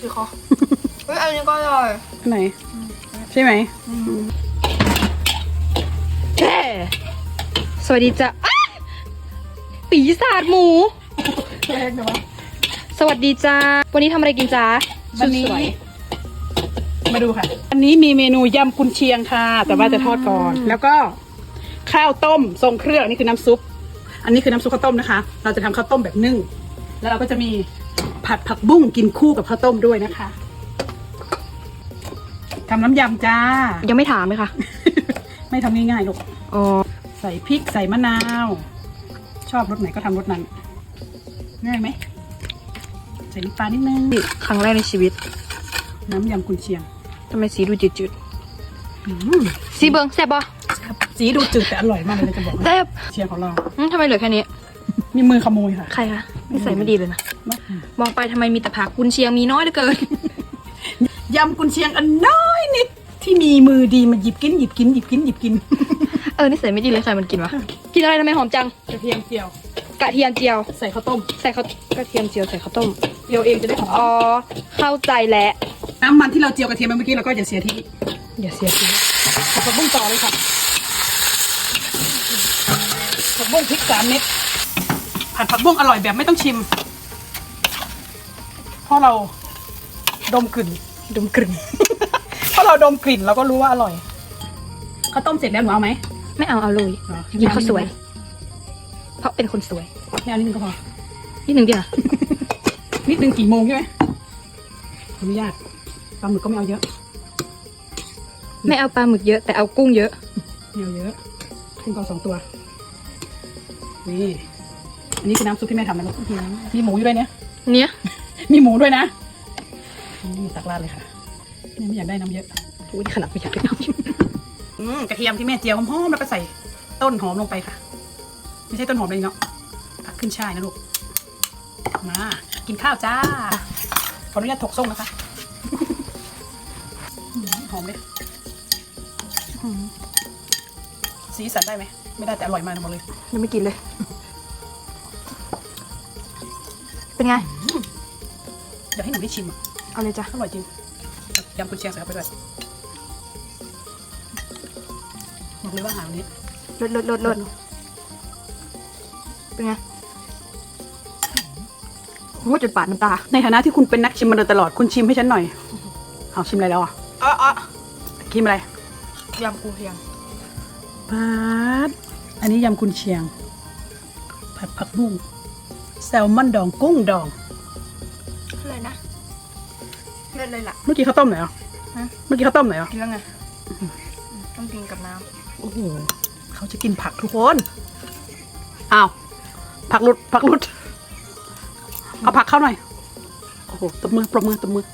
คือคอเฮ้ยอันนี้ก็อร่อยอันไหน ใช่ไหมแช่สวัสดีจ้ะอ้าปีศาจหมู แรกนะวะสวัสดีจ้า วันนี้ทำอะไรกินจ้าวันนี้ สวยมาดูค่ะ อันนี้มีเมนูยำกุนเชียงค่ะ แต่ว่าจะทอดก่อน แล้วก็ข้าวต้มทรงเครื่องนี่คือน้ำซุป อันนี้คือน้ำซุปข้าวต้มนะคะ เราจะทำข้าวต้มแบบนึ่ง แล้วเราก็จะมี ผัดผักบุ้งกินคู่กับข้าวต้มด้วยนะคะทำน้ำยำจ้า ยังไม่ถามเลยค่ะ ไม่ทำง่ายๆลูกอ๋อใส่พริกใส่มะนาว ชอบรสไหนก็ทำรสนั้น ง่ายไหม ใส่น้ำปลานิดนึง ครั้งแรกในชีวิต น้ำยำกุนเชียงทำไมสีดูจืดอืมๆสีเบิงแซ่บปะสีดูจืดแต่อร่อยมากเลยนะจะบอกแซ่นะบเชียงของเรา อืมทำไมเหลือแค่นี้ มีมือขโมยค่ะ ใครคะนิสัยไม่ดีเลยนะอืมมองไปทำไมมีแต่ผักกุนเชียงมีน้อยเหลือเกินยำกุนเชียงอันน้อยนิดที่มีมือดีมาหยิบกินหยิบกินหยิบกินหยิบกิน เออนิสัยไม่ดีเลยใครมันกินวะกินอะไรทำไมหอมจังกระเทียมเจียวกระเทียมเจียว ใส่ข้าวต้ม ใส่ข้าวกระเทียมเจียวใส่ข้าวต้มเจียวเองจะได้หอมอ๋อเข้าใจแล้วน้ำมันที่เราเจียวกระเทียมไปเมื่อกี้เราก็อย่าเสียทีอย่าเสียทีผักบุ้งต่อเลยค่ะผักบุ้งพริกสามเม็ด ผัดผักบุ้งอร่อยแบบไม่ต้องชิม เพราะเราดมกลิ่นดมกลิ่น เพราะเราดมกลิ่นเราก็รู้ว่าอร่อยข้าวต้มเสร็จแล้วหนูเอาไหมไม่เอาเอาเลยอ๋อกินข้าวสวย เพราะเป็นคนสวยแค่นิดนึงก็พอ นิดหนึ่งดีนะนิดนึงกี่โมงใช่ไหมขออนุญาตปลาหมึกก็ไม่เอาเยอะไม่เอาปลาหมึกเยอะ แต่เอากุ้งเยอะไม่เอาเยอะกุ้งเอาสองตัว นี่ อันนี้คือน้ำซุปที่แม่ทำนะลูกมีหมูอยู่ด้วยเนี่ย เนี้ยมีหมูด้วยนะนี่ตักราดเลยค่ะแม่ไม่อยากได้น้ำเยอะอุ้ยขนาดไม่อยากได้น้อืมกระเทียมที่แม่เจียวหอมๆแล้วก็ใส่ต้นหอมลงไปค่ะ ไม่ใช่ต้นหอมเลยเนาะผักขึ้นช่ายนะลูก มา กินข้าวจ้า ขออนุญาตถกส่งนะคะอืมหอมเลยอืมสีสันได้ไหม ไม่ได้แต่อร่อยมากนะบอกเลยำยังไม่กินเลย เป็นไง อยากให้หนูได้ชิมอะเอาเลยจ้ะ อร่อยจริงยำกุนเชียงใส่เข้าไปด้วยบอกเลยว่าอาหารวันนี้ลดลดลดลดเป็นไงโอ้จนปาดน้ำตา ในฐานะที่คุณเป็นนักชิมมาโดยตลอดคุณชิมให้ฉันหน่อย เอาชิมอะไรแล้วอะอ๋ออ๋อชิมอะไรยำกูเพียงปาดอันนี้ยำกุนเชียง ผัดผักบุ้ง แซลมอนดองกุ้งดองอะไรนะเลิศเลยล่ะ เมื่อกี้ข้าวต้มไหนอะฮะ เมื่อกี้ข้าวต้มไหนอะกินแล้วไงต้องกินกับน้โอ้โหเขาจะกินผักทุกคนอ้าวผักหลุดผักหลุดเอาผักเข้าหน่อยโอ้โหตบมือปรบมือตบมือ